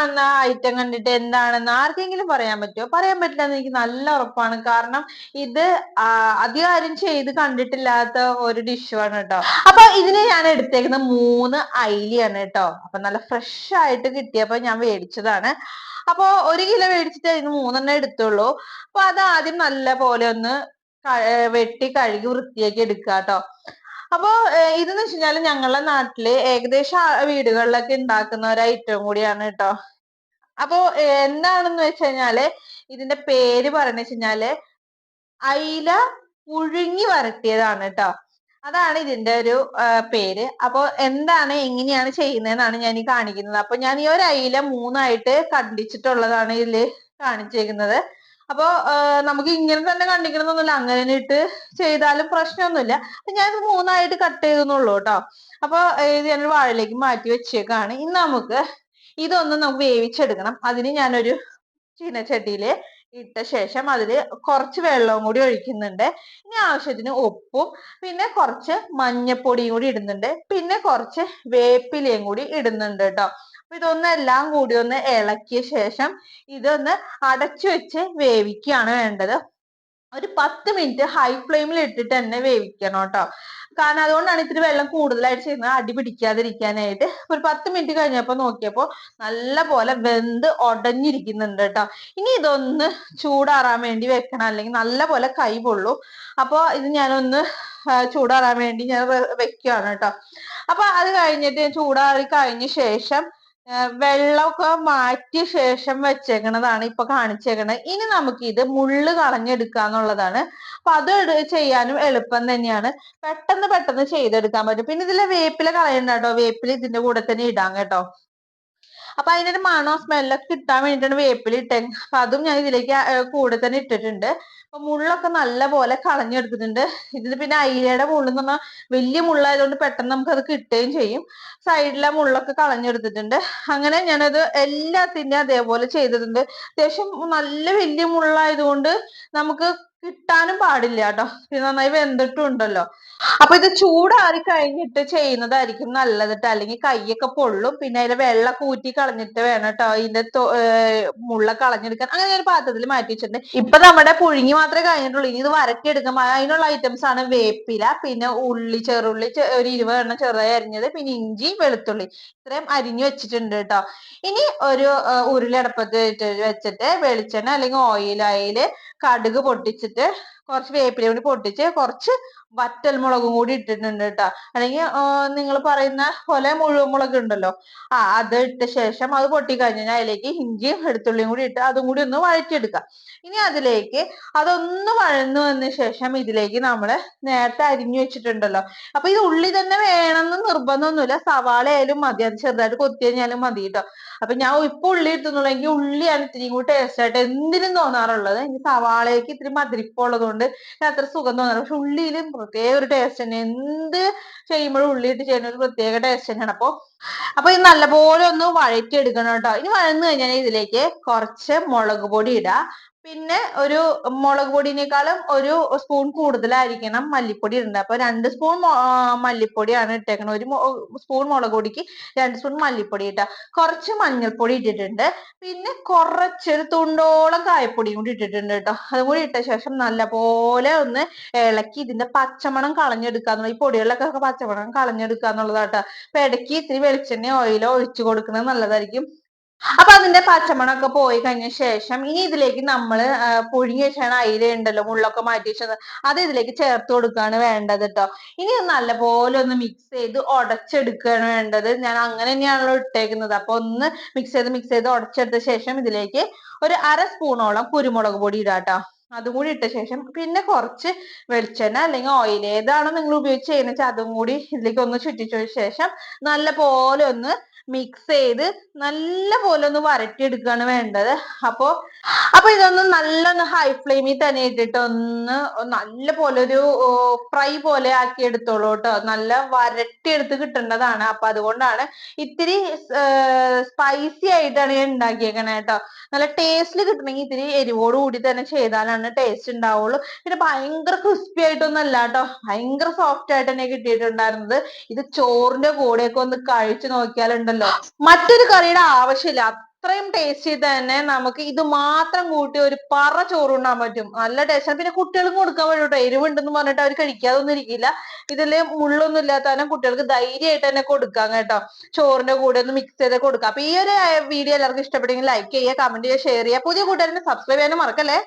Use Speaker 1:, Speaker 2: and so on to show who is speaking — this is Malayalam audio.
Speaker 1: കാണുന്ന ഐറ്റം കണ്ടിട്ട് എന്താണെന്ന് ആർക്കെങ്കിലും പറയാൻ പറ്റുമോ പറയാൻ പറ്റില്ല എന്ന് എനിക്ക് നല്ല ഉറപ്പാണ്. കാരണം ഇത് അധികം ആരും ചെയ്ത് കണ്ടിട്ടില്ലാത്ത ഒരു ഡിഷാണ് കേട്ടോ. അപ്പൊ ഇതിന് ഞാൻ എടുത്തേക്കുന്ന മൂന്ന് അയിലിയാണ് കേട്ടോ. അപ്പൊ നല്ല ഫ്രഷ് ആയിട്ട് കിട്ടിയപ്പോ ഞാൻ മേടിച്ചതാണ് അപ്പൊ ഒരു കിലോ മേടിച്ചിട്ട് അതിന് മൂന്നെണ്ണം എടുത്തുള്ളൂ. അപ്പൊ അത് ആദ്യം നല്ല പോലെ ഒന്ന് വെട്ടി കഴുകി വൃത്തിയാക്കി എടുക്കാട്ടോ അപ്പോ ഏർ ഇതെന്ന് വെച്ച് കഴിഞ്ഞാൽ ഞങ്ങളുടെ നാട്ടിൽ ഏകദേശം വീടുകളിലൊക്കെ ഉണ്ടാക്കുന്ന ഒരു ഐറ്റം കൂടിയാണ് കേട്ടോ അപ്പോ എന്താണെന്ന് വെച്ച് കഴിഞ്ഞാൽ ഇതിന്റെ പേര് പറയുന്നത് വെച്ച് കഴിഞ്ഞാൽ അയില പുഴുങ്ങി വരട്ടിയതാണ് കേട്ടോ അതാണ് ഇതിന്റെ ഒരു പേര്. അപ്പൊ എന്താണ് എങ്ങനെയാണ് ചെയ്യുന്നതെന്നാണ് ഞാൻ ഈ കാണിക്കുന്നത്. അപ്പൊ ഞാൻ ഈ ഒരു അയില മൂന്നായിട്ട് കണ്ടിച്ചിട്ടുള്ളതാണ് ഇതിൽ കാണിച്ചേക്കുന്നത്. അപ്പൊ നമുക്ക് ഇങ്ങനെ തന്നെ കണ്ടിക്കണമെന്നൊന്നുമില്ല അങ്ങനെ ഇട്ട് ചെയ്താലും പ്രശ്നമൊന്നുമില്ല. ഞാൻ മൂന്നായിട്ട് കട്ട് ചെയ്തെന്നുള്ളൂ കേട്ടോ അപ്പൊ ഇത് ഞാനൊരു വാഴയിലേക്ക് മാറ്റി വെച്ചേക്കാണ്. ഇനി നമുക്ക് ഇതൊന്ന് നമുക്ക് വേവിച്ചെടുക്കണം. അതിന് ഞാനൊരു ചീനച്ചട്ടിയിൽ ഇട്ട ശേഷം അതിൽ കുറച്ച് വെള്ളവും കൂടി ഒഴിക്കുന്നുണ്ട്. ഇനി ആവശ്യത്തിന് ഉപ്പും പിന്നെ കുറച്ച് മഞ്ഞപ്പൊടിയും കൂടി ഇടുന്നുണ്ട്. പിന്നെ കുറച്ച് വേപ്പിലയും കൂടി ഇടുന്നുണ്ട് കേട്ടോ അപ്പൊ ഇതൊന്ന് എല്ലാം കൂടി ഒന്ന് ഇളക്കിയ ശേഷം ഇതൊന്ന് അടച്ചു വെച്ച് വേവിക്കുകയാണ് വേണ്ടത്. ഒരു പത്ത് മിനിറ്റ് ഹൈ ഫ്ലെയിമിൽ ഇട്ടിട്ട് തന്നെ വേവിക്കണം കേട്ടോ കാരണം അതുകൊണ്ടാണ് ഇത്തിരി വെള്ളം കൂടുതലായിട്ട് ചെയ്യുന്നത് അടി പിടിക്കാതിരിക്കാനായിട്ട്. ഒരു പത്ത് മിനിറ്റ് കഴിഞ്ഞപ്പോൾ നോക്കിയപ്പോൾ നല്ല പോലെ വെന്ത് ഉടഞ്ഞിരിക്കുന്നുണ്ട് കേട്ടോ ഇനി ഇതൊന്ന് ചൂടാറാൻ വേണ്ടി വെക്കണം. അല്ലെങ്കിൽ നല്ല പോലെ കൈ പൊള്ളും. അപ്പോൾ ഇത് ഞാനൊന്ന് ചൂടാറാൻ വേണ്ടി ഞാൻ വെക്കുകയാണ് കേട്ടോ അപ്പൊ അത് കഴിഞ്ഞിട്ട് ചൂടാറി കഴിഞ്ഞ ശേഷം വെള്ളമൊക്കെ മാറ്റിയ ശേഷം വെച്ചേക്കണതാണ് ഇപ്പൊ കാണിച്ചേക്കണത് ഇനി നമുക്ക് ഇത് മുള്ള് കളഞ്ഞെടുക്കാന്നുള്ളതാണ് അപ്പൊ അത് ചെയ്യാനും എളുപ്പം തന്നെയാണ്. പെട്ടെന്ന് പെട്ടെന്ന് ചെയ്തെടുക്കാൻ പറ്റും. പിന്നെ ഇതിലെ വേപ്പില കളയണ്ട കേട്ടോ. വേപ്പില ഇതിന്റെ കൂടെ തന്നെ ഇടാം കേട്ടോ. അപ്പൊ അതിന്റെ ഒരു മണോ സ്മെല്ലൊക്കെ കിട്ടാൻ വേണ്ടിയിട്ടാണ് വേപ്പില ഇട്ടേ അപ്പൊ അതും ഞാൻ ഇതിലേക്ക് കൂടെ തന്നെ ഇട്ടിട്ടുണ്ട്. അപ്പൊ മുള്ളൊക്കെ നല്ല പോലെ കളഞ്ഞെടുത്തിട്ടുണ്ട്. ഇതിന് പിന്നെ അയിലയുടെ മുള്ളെന്ന് പറഞ്ഞാൽ വലിയ മുള്ളായതുകൊണ്ട് പെട്ടെന്ന് നമുക്ക് അത് കിട്ടുകയും ചെയ്യും. സൈഡിലെ മുള്ളൊക്കെ കളഞ്ഞെടുത്തിട്ടുണ്ട്. അങ്ങനെ ഞാനത് എല്ലാത്തിന്റെയും അതേപോലെ ചെയ്തിട്ടുണ്ട്. അത്യാവശ്യം നല്ല വലിയ മുള്ളായതുകൊണ്ട് നമുക്ക് കിട്ടാനും പാടില്ല കേട്ടോ ഇത് നന്നായി വെന്തിട്ടും ഉണ്ടല്ലോ അപ്പൊ ഇത് ചൂടാറി കഴിഞ്ഞിട്ട് ചെയ്യുന്നതായിരിക്കും നല്ലത് കേട്ടോ അല്ലെങ്കിൽ കൈയൊക്കെ പൊള്ളും. പിന്നെ അതിലെ വെള്ളം ഊറ്റി കളഞ്ഞിട്ട് വേണം കേട്ടോ ഇതിന്റെ മുള്ള കളഞ്ഞെടുക്കാൻ. അങ്ങനെ ഒരു പാത്രത്തിൽ മാറ്റി വെച്ചിട്ടുണ്ട്. ഇപ്പൊ നമ്മുടെ പുഴുങ്ങി മാത്രമേ കഴിഞ്ഞിട്ടുള്ളൂ. ഇനി ഇത് വരട്ടിയെടുക്കാം അതിനുള്ള ഐറ്റംസ് ആണ് വേപ്പില പിന്നെ ഉള്ളി ചെറുള്ളി ഒരു ഒരു ഇരുപതെണ്ണം ചെറുതായി അരിഞ്ഞത് പിന്നെ ഇഞ്ചി വെളുത്തുള്ളി. ഇത്രയും അരിഞ്ഞു വെച്ചിട്ടുണ്ട് കേട്ടോ ഇനി ഒരു ഉരുളടപ്പത്ത് വെച്ചിട്ട് വെളിച്ചെണ്ണ അല്ലെങ്കിൽ ഓയിൽ അതിൽ കടുക് പൊട്ടിച്ചിട്ട് കുറച്ച് വേപ്പില കൂടി പൊട്ടിച്ച് കുറച്ച് വറ്റൽ മുളകും കൂടി ഇട്ടിട്ടുണ്ട് കേട്ടോ. അല്ലെങ്കിൽ നിങ്ങൾ പറയുന്ന പോലെ മുഴുവൻ മുളക് ഉണ്ടല്ലോ. ആ അത് ഇട്ട ശേഷം അത് പൊട്ടി കഴിഞ്ഞാൽ അതിലേക്ക് ഇഞ്ചിയും വെളുത്തുള്ളിയും കൂടി ഇട്ട് അതും കൂടി ഒന്ന് വഴറ്റിയെടുക്കാം. ഇനി അതിലേക്ക് അതൊന്ന് വഴന്നു വന്ന ശേഷം ഇതിലേക്ക് നമ്മൾ നേരത്തെ അരിഞ്ഞു വെച്ചിട്ടുണ്ടല്ലോ. അപ്പൊ ഇത് ഉള്ളി തന്നെ വേണമെന്ന് നിർബന്ധമൊന്നുമില്ല. സവാള ആയാലും മതി. അത് ചെറുതായിട്ട് കൊത്തി കഴിഞ്ഞാലും മതി കേട്ടോ. അപ്പൊ ഞാൻ ഇപ്പൊ ഉള്ളി ഇട്ടുന്നുള്ളൂ എനിക്ക് ഉള്ളിയാണ് ഇത്തിരി കൂടി ടേസ്റ്റ് ആയിട്ട് എന്തിനും തോന്നാറുള്ളത്. എനിക്ക് സവാളയ്ക്ക് ഇത്തിരി മധുരിപ്പുള്ളത് കൊണ്ട് അത്ര സുഖം തോന്നാറ് പക്ഷെ ഉള്ളിയിലും പ്രത്യേക ഒരു ടേസ്റ്റ് തന്നെ. എന്ത് ചെയ്യുമ്പോഴും ഉള്ളി ഇട്ട് ചെയ്യുന്ന ഒരു പ്രത്യേക ടേസ്റ്റ് തന്നെയാണ്. അപ്പൊ അപ്പൊ ഇത് നല്ലപോലെ ഒന്ന് വഴറ്റി എടുക്കണം കേട്ടോ. ഇനി വഴന്നു കഴിഞ്ഞാൽ ഇതിലേക്ക് കുറച്ച് മുളക് പൊടി ഇടാം. പിന്നെ ഒരു മുളക് പൊടിനേക്കാളും ഒരു സ്പൂൺ കൂടുതലായിരിക്കണം മല്ലിപ്പൊടി ഇടേണ്ടത്. അപ്പൊ രണ്ട് സ്പൂൺ മല്ലിപ്പൊടിയാണ് ഇട്ടേക്കുന്നത് ഒരു സ്പൂൺ മുളക് പൊടിക്ക് രണ്ട് സ്പൂൺ മല്ലിപ്പൊടി ഇട്ട. കുറച്ച് മഞ്ഞൾപ്പൊടി ഇട്ടിട്ടുണ്ട്. പിന്നെ കുറച്ചൊരു തുണ്ടോളം കായപ്പൊടിയും കൂടി ഇട്ടിട്ടുണ്ട് കേട്ടോ. അതും കൂടി ഇട്ട ശേഷം നല്ലപോലെ ഒന്ന് ഇളക്കി ഇതിന്റെ പച്ചമണം കളഞ്ഞെടുക്കാന്നുള്ള ഈ പൊടികളിലൊക്കെ പച്ചമണം കളഞ്ഞെടുക്കുക എന്നുള്ളതാട്ടോ അപ്പൊ ഇടയ്ക്ക് ഇത്തിരി വെളിച്ചെണ്ണ ഓയിലോ ഒഴിച്ചു കൊടുക്കുന്നത് നല്ലതായിരിക്കും. അപ്പൊ അതിന്റെ പച്ചമണമൊക്കെ പോയി കഴിഞ്ഞ ശേഷം ഇനി ഇതിലേക്ക് നമ്മൾ പുഴുങ്ങി വെച്ചാണ് അയില ഉണ്ടല്ലോ മുള്ളൊക്കെ മാറ്റി വെച്ചത് അത് ഇതിലേക്ക് ചേർത്ത് കൊടുക്കുകയാണ് വേണ്ടത് കേട്ടോ ഇനി നല്ല നല്ലപോലെ ഒന്ന് മിക്സ് ചെയ്ത് ഉടച്ചെടുക്കുകയാണ് വേണ്ടത്. ഞാൻ അങ്ങനെ തന്നെയാണല്ലോ ഇട്ടേക്കുന്നത്. അപ്പൊ ഒന്ന് മിക്സ് ചെയ്ത് മിക്സ് ചെയ്ത് ഉടച്ചെടുത്ത ശേഷം ഇതിലേക്ക് ഒരു അര സ്പൂണോളം കുരുമുളക് പൊടി ഇടാം കേട്ടോ അതും കൂടി ഇട്ട ശേഷം പിന്നെ കുറച്ച് വെളിച്ചെണ്ണ അല്ലെങ്കിൽ ഓയിൽ ഏതാണോ നിങ്ങൾ ഉപയോഗിച്ച് ചെയ്യുന്നത് അതും കൂടി ഇതിലേക്ക് ഒന്ന് ചുറ്റിച്ച ശേഷം നല്ല പോലെ ഒന്ന് മിക്സ് ചെയ്ത് നല്ല പോലെ ഒന്ന് വരട്ടിയെടുക്കുകയാണ് വേണ്ടത്. അപ്പോ അപ്പൊ ഇതൊന്ന് നല്ല ഒന്ന് ഹൈ ഫ്ലെയിമിൽ തന്നെ ഇട്ടിട്ട് ഒന്ന് നല്ല പോലെ ഒരു ഫ്രൈ പോലെ ആക്കി എടുത്തോളൂ കേട്ടോ. നല്ല വരട്ടിയെടുത്ത് കിട്ടേണ്ടതാണ്. അപ്പൊ അതുകൊണ്ടാണ് ഇത്തിരി സ്പൈസി ആയിട്ടാണ് ഞാൻ ഉണ്ടാക്കിയേക്കണേ കേട്ടോ. നല്ല ടേസ്റ്റിൽ കിട്ടണമെങ്കിൽ ഇത്തിരി എരിവോട് കൂടി തന്നെ ചെയ്താലാണ് ടേസ്റ്റ് ഉണ്ടാവുള്ളൂ. പിന്നെ ഭയങ്കര ക്രിസ്പി ആയിട്ടൊന്നും അല്ല കേട്ടോ. ഭയങ്കര സോഫ്റ്റ് ആയിട്ട് തന്നെ കിട്ടിയിട്ടുണ്ടായിരുന്നത്. ഇത് ചോറിന്റെ കൂടെയൊക്കെ ഒന്ന് കഴിച്ചു നോക്കിയാലുണ്ടല്ലോ മറ്റൊരു കറിയുടെ ആവശ്യമില്ല. അത്രയും ടേസ്റ്റ് ചെയ്ത് തന്നെ നമുക്ക് ഇത് മാത്രം കൂട്ടി ഒരു പറ ചോറുണ്ണാൻ പറ്റും. നല്ല ടേസ്റ്റ് പിന്നെ കുട്ടികൾക്ക് കൊടുക്കാൻ പറ്റും കേട്ടോ എരിവുണ്ടെന്ന് പറഞ്ഞിട്ട് അവർ കഴിക്കാതൊന്നും ഇരിക്കില്ല. ഇതിൽ മുള്ളൊന്നും ഇല്ലാത്ത കാരണം കുട്ടികൾക്ക് ധൈര്യമായിട്ട് തന്നെ കൊടുക്കാം കേട്ടോ. ചോറിന്റെ കൂടെ ഒന്ന് മിക്സ് ചെയ്ത് കൊടുക്കാം. അപ്പൊ ഈ ഒരു വീഡിയോ എല്ലാവർക്കും ഇഷ്ടപ്പെട്ടെങ്കിൽ ലൈക്ക് ചെയ്യുക കമന്റ് ചെയ്യുക ഷെയർ ചെയ്യുക. പുതിയ കൂട്ടുകാരനെ സബ്സ്ക്രൈബ് ചെയ്യാനും മറക്കല്ലേ?